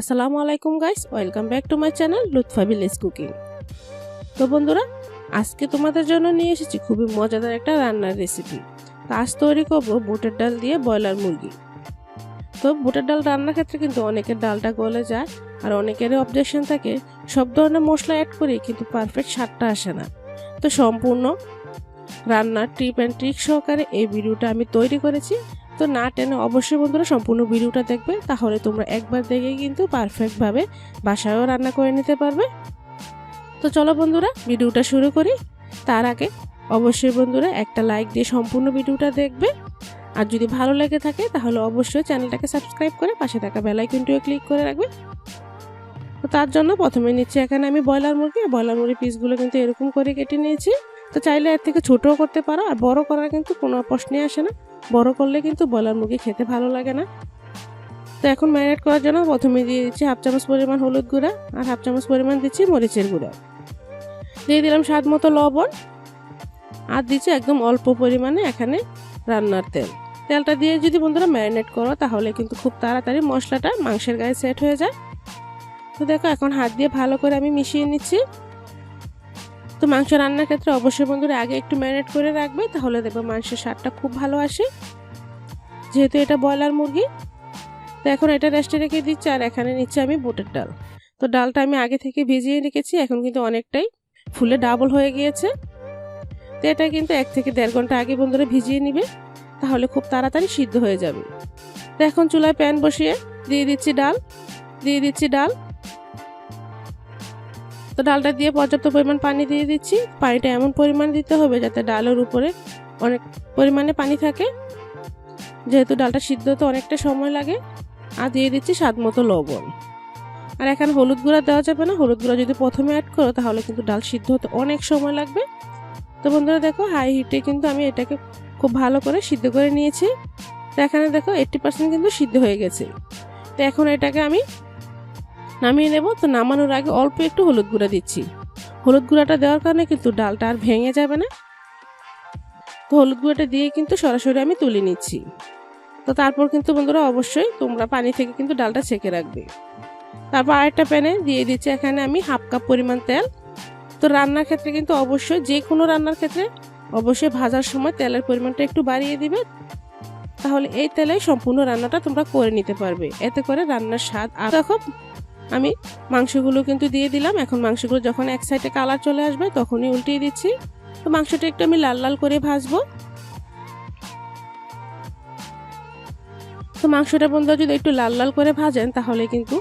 আসসালামু আলাইকুম guys, welcome back to my channel Lutfa village cooking. তো বন্ধুরা, আজকে তোমাদের জন্য নিয়ে এসেছি খুবই মজাদার একটা রান্নার রেসিপি তো আজ তৈরি করব বুটের ডাল দিয়ে ব্রয়লার মুরগি। তো বুটের ডাল রান্নার ক্ষেত্রে কিন্তু অনেকের ডালটা গলে যায় আর অনেকেরই অবজেকশন থাকে, সব ধরনের মশলা অ্যাড করি কিন্তু পারফেক্ট স্বাদটা আসে না। তো সম্পূর্ণ রান্নার টিপ অ্যান্ড ট্রিক সহকারে এই ভিডিওটা আমি তৈরি করেছি। তো না টেনে অবশ্যই বন্ধুরা সম্পূর্ণ ভিডিওটা দেখবে, তাহলে তোমরা একবার দেখেই কিন্তু পারফেক্টভাবে বাসায়ও রান্না করে নিতে পারবে। তো চলো বন্ধুরা, ভিডিওটা শুরু করি। তার আগে অবশ্যই বন্ধুরা একটা লাইক দিয়ে সম্পূর্ণ ভিডিওটা দেখবে। আর যদি ভালো লেগে থাকে, তাহলে অবশ্যই চ্যানেলটাকে সাবস্ক্রাইব করে পাশে থাকা বেলাইকনটিও ক্লিক করে রাখবে। তো তার জন্য প্রথমে নিচ্ছি এখানে আমি ব্রয়লার মুরগি। ব্রয়লার মুরগির পিসগুলো কিন্তু এরকম করে কেটে নিয়েছি। তো চাইলে এর থেকে ছোটও করতে পারো, আর বড় করার কিন্তু কোনো প্রশ্নই আসে না। বড় করলে কিন্তু ব্রয়লার মুরগি খেতে ভালো লাগে না। তো এখন ম্যারিনেট করার জন্য প্রথমে দিয়ে দিচ্ছি হাফ চামচ পরিমাণ হলুদ গুঁড়া আর হাফ চামচ পরিমাণ দিচ্ছি মরিচের গুঁড়া। দিয়ে দিলাম স্বাদ মতো লবণ আর দিচ্ছি একদম অল্প পরিমাণে এখানে রান্নার তেল। তেলটা দিয়ে যদি বন্ধুরা ম্যারিনেট করো তাহলে কিন্তু খুব তাড়াতাড়ি মশলাটা মাংসের গায়ে সেট হয়ে যায়। তো দেখো এখন হাত দিয়ে ভালো করে আমি মিশিয়ে নিচ্ছি। মাংস রান্নার ক্ষেত্রে অবশ্যই বন্ধুরা আগে একটু ম্যারিনেট করে রাখবে, তাহলে দেখবে মাংসের স্বাদটা খুব ভালো আসে। যেহেতু এটা ব্রয়লার মুরগি, তো এখন এটা রেস্টে রেখে দিচ্ছি আর এখানে নিচ্ছি আমি বুটের ডাল। তো ডালটা আমি আগে থেকে ভিজিয়ে রেখেছি, এখন কিন্তু অনেকটাই ফুলে ডাবল হয়ে গিয়েছে। তো এটা কিন্তু এক থেকে দেড় ঘণ্টা আগে বন্ধুরা ভিজিয়ে নিবে, তাহলে খুব তাড়াতাড়ি সিদ্ধ হয়ে যাবে। তো এখন চুলায় প্যান বসিয়ে দিয়ে দিচ্ছি ডাল, দিয়ে দিচ্ছি ডাল। তো ডালটা দিয়ে পর্যাপ্ত পরিমাণ পানি দিয়ে দিচ্ছি। পানিটা এমন পরিমাণ দিতে হবে যাতে ডালের উপরে অনেক পরিমাণে পানি থাকে। যেহেতু ডালটা সিদ্ধ হতে অনেকটা সময় লাগে। আর দিয়ে দিচ্ছি স্বাদ মতো লবণ। আর এখানে হলুদ গুঁড়া দেওয়া যাবে না। হলুদ গুঁড়া যদি প্রথমে অ্যাড করো, তাহলে কিন্তু ডাল সিদ্ধ হতে অনেক সময় লাগবে। তো বন্ধুরা দেখো হাই হিটে কিন্তু আমি এটাকে খুব ভালো করে সিদ্ধ করে নিয়েছি। তো এখানে দেখো এইট্টি পার্সেন্ট কিন্তু সিদ্ধ হয়ে গেছে। তো এখন এটাকে আমি নামিয়ে নেব। তো নামানোর আগে অল্প একটু হলুদ গুঁড়া দিচ্ছি। হলুদ গুঁড়াটা দেওয়ার কারণে কিন্তু ডালটা আর ভেঙে যাবে না। তো হলুদ গুঁড়াটা দিয়ে কিন্তু সরাসরি আমি তুলে নিচ্ছি। তো তারপর কিন্তু বন্ধুরা অবশ্যই তোমরা পানি থেকে কিন্তু ডালটা ছেঁকে রাখবে। তারপর আরেকটা প্যানে দিয়ে দিচ্ছি এখানে আমি হাফ কাপ পরিমাণ তেল। তো রান্নার ক্ষেত্রে কিন্তু অবশ্যই যে কোনো রান্নার ক্ষেত্রে অবশ্যই ভাজার সময় তেলের পরিমাণটা একটু বাড়িয়ে দিবে। তাহলে এই তেলে সম্পূর্ণ রান্নাটা তোমরা করে নিতে পারবে। এতে করে রান্নার স্বাদ আর দেখো আমি মাংসগুলো কিন্তু দিয়ে দিলাম। এখন মাংসগুলো যখন এক সাইডে কালার চলে আসবে, তখনই উল্টিয়ে দিচ্ছি। তো মাংসটা একটু আমি লাল লাল করে ভাজবো। তো মাংসটা বন্ধুরা যদি একটু লাল লাল করে ভাজেন, তাহলে কিন্তু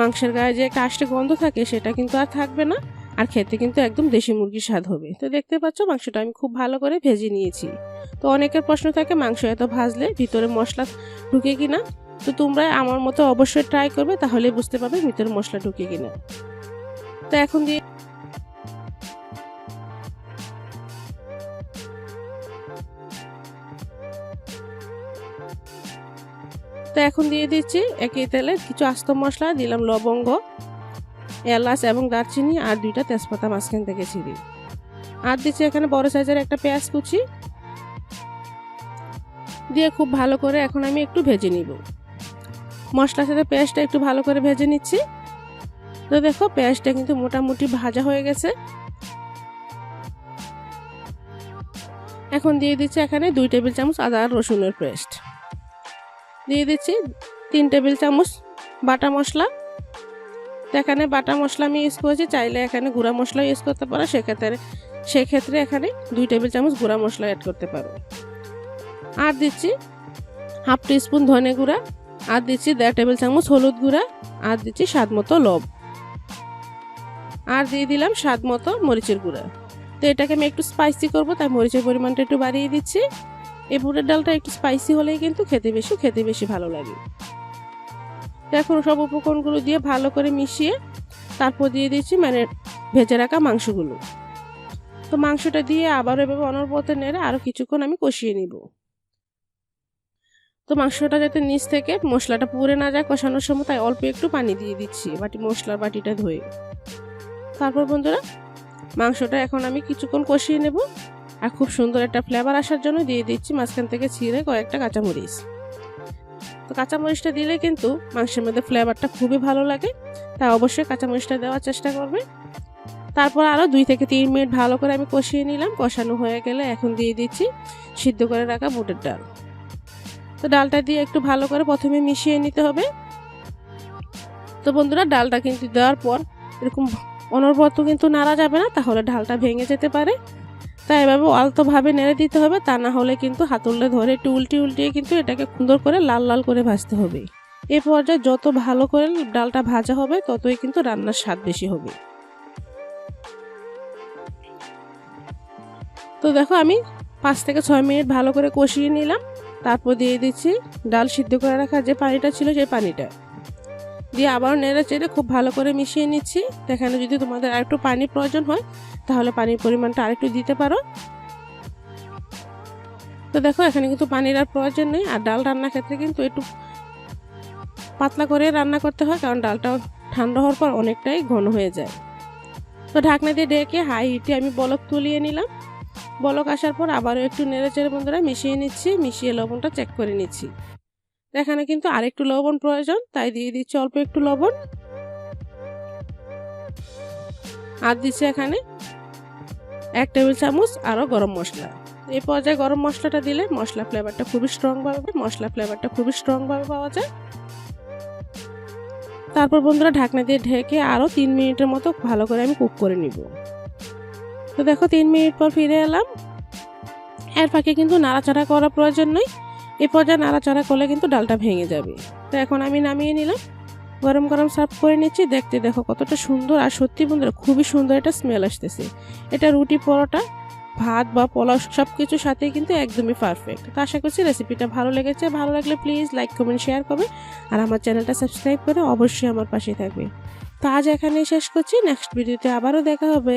মাংসের গায়ে যে আষ্টে গন্ধ থাকে, সেটা কিন্তু আর থাকবে না। আর খেতে কিন্তু একদম দেশি মুরগির স্বাদ হবে। তো দেখতে পাচ্ছ, মাংসটা আমি খুব ভালো করে ভেজে নিয়েছি। তো অনেকের প্রশ্ন থাকে, মাংস এত ভাজলে ভিতরে মশলা ঢুকে কিনা? তো তোমরা আমার মতো অবশ্যই ট্রাই করবে তাহলে বুঝতে পারবে ভিতরে মশলা ঢুকে কিনা। তো এখন দিয়ে তো এখন দিয়ে দিচ্ছি একই তেলে কিছু আস্ত মশলা, দিলাম লবঙ্গ, এলাচ এবং দারচিনি আর দুইটা তেজপাতা মাঝখান থেকে ছিঁড়ি। আর দিচ্ছি এখানে বড় সাইজের একটা পেঁয়াজ কুচি। দিয়ে খুব ভালো করে এখন আমি একটু ভেজে নিব। মশলার সাথে পেঁয়াজটা একটু ভালো করে ভেজে নিচ্ছি। তো দেখো, পেঁয়াজটা কিন্তু মোটামুটি ভাজা হয়ে গেছে। এখন দিয়ে দিচ্ছি এখানে দুই টেবিল চামচ আদা আর রসুনের পেস্ট। দিয়ে দিচ্ছি তিন টেবিল চামচ বাটা মশলা। তো এখানে বাটা মশলা আমি ইউজ করেছি, চাইলে এখানে গুঁড়া মশলা ইউজ করতে পারো। সেক্ষেত্রে সেক্ষেত্রে এখানে দুই টেবিল চামচ গুঁড়া মশলা অ্যাড করতে পারো। আর দিচ্ছি হাফ টিস্পুন ধনে গুঁড়া। আর দিচ্ছি দেড় টেবিল চামচ হলুদ গুঁড়া, আর দিচ্ছি স্বাদ মতো লব। আর দিয়ে দিলাম স্বাদ মতো মরিচের গুঁড়া। তো এটাকে আমি একটু স্পাইসি করব, তাই মরিচের পরিমাণটা একটু বাড়িয়ে দিচ্ছি। এই বুটের ডালটা একটু স্পাইসি হলেই কিন্তু খেতে বেশি খেতে বেশি ভালো লাগে। তো এখন সব উপকরণগুলো দিয়ে ভালো করে মিশিয়ে তারপর দিয়ে দিচ্ছি মানে ভেজে রাখা মাংসগুলো। তো মাংসটা দিয়ে আবার এভাবে অনর্বত নেড়ে আরও কিছুক্ষণ আমি কষিয়ে নিব। তো মাংসটা যাতে নিচ থেকে মশলাটা পুড়ে না যায় কষানোর সময় তাই অল্প একটু পানি দিয়ে দিচ্ছি বাটি মশলার বাটিটা ধুয়ে। তারপর বন্ধুরা, মাংসটা এখন আমি কিছুক্ষণ কষিয়ে নেব আর খুব সুন্দর একটা ফ্লেভার আসার জন্য দিয়ে দিচ্ছি মাঝখান থেকে ছিঁড়ে কয়েকটা কাঁচামরিচ। তো কাঁচামরিচটা দিলে কিন্তু মাংসের মধ্যে ফ্লেভারটা খুবই ভালো লাগে, তাই অবশ্যই কাঁচামরিচটা দেওয়ার চেষ্টা করবে। তারপর আরও দুই থেকে তিন মিনিট ভালো করে আমি কষিয়ে নিলাম, কষানো হয়ে গেলে এখন দিয়ে দিচ্ছি সিদ্ধ করে রাখা বুটের ডাল। তো ডালটা দিয়ে একটু ভালো করে প্রথমে মিশিয়ে নিতে হবে। তো বন্ধুরা, ডালটা কিন্তু দেওয়ার পর এরকম অনবরত কিন্তু নাড়া যাবে না, তাহলে ডালটা ভেঙে যেতে পারে। তাই এভাবে আলতোভাবে নেড়ে দিতে হবে, তা না হলে কিন্তু হাতুলে ধরে একটু উল্টে উল্টিয়ে কিন্তু এটাকে সুন্দর করে লাল লাল করে ভাজতে হবে। এই পর্যায়ে যত ভালো করে ডালটা ভাজা হবে, ততই কিন্তু রান্নার স্বাদ বেশি হবে। তো দেখো, আমি পাঁচ থেকে ছয় মিনিট ভালো করে কষিয়ে নিলাম। তারপর দিয়ে দিচ্ছি ডাল সিদ্ধ করে রাখা যে পানিটা ছিল সেই পানিটা। দিয়ে আবার নেড়ে চেড়ে খুব ভালো করে মিশিয়ে নিচ্ছি। এখানে যদি তোমাদের আরেকটু পানি প্রয়োজন হয়, তাহলে পানির পরিমাণটা আরেকটু দিতে পারো। তো দেখো, এখানে কিন্তু পানির আর প্রয়োজন নেই। আর ডাল রান্নার ক্ষেত্রে কিন্তু একটু পাতলা করে রান্না করতে হয়, কারণ ডালটা ঠান্ডা হওয়ার পর অনেকটাই ঘন হয়ে যায়। তো ঢাকনা দিয়ে ডেকে হাই হিটে আমি বলক তুলিয়ে নিলাম। বলক আসার পর আবারও একটু নেড়ে চেড়ে বন্ধুরা মিশিয়ে নিচ্ছি, মিশিয়ে লবণটা চেক করে নিচ্ছি। এখানে কিন্তু আরেকটু লবণ প্রয়োজন, তাই দিয়ে দিচ্ছি অল্প একটু লবণ। আর দিচ্ছি এখানে এক টেবিল চামচ আরও গরম মশলা। এই পর্যায়ে গরম মশলাটা দিলে মশলা ফ্লেভারটা খুবই স্ট্রংভাবে মশলা ফ্লেভারটা খুবই স্ট্রংভাবে পাওয়া যায়। তারপর বন্ধুরা ঢাকনা দিয়ে ঢেকে আরও তিন মিনিটের মতো ভালো করে আমি কুক করে নিব। তো দেখো, তিন মিনিট পর ফিরে এলাম। এর ফাঁকে কিন্তু নাড়াচাড়া করার প্রয়োজন নয় এ পর্যায়ে নাড়াচাড়া করলে কিন্তু ডালটা ভেঙে যাবে। তো এখন আমি নামিয়ে নিলাম। গরম গরম সার্ভ করে নিচ্ছি। দেখতে দেখো কতটা সুন্দর আর সত্যি বন্ধুরা খুবই সুন্দর এটা স্মেল আসতেছে। এটা রুটি, পরোটা, ভাত বা পোলাও সব কিছুর সাথেই কিন্তু একদমই পারফেক্ট তো আশা করছি রেসিপিটা ভালো লেগেছে। ভালো লাগলে প্লিজ লাইক কমেন্ট শেয়ার করবে। আর আমার চ্যানেলটা সাবস্ক্রাইব করে অবশ্যই আমার পাশে থাকবে। তো আজ এখানেই শেষ করছি। নেক্সট ভিডিওতে আবারও দেখা হবে।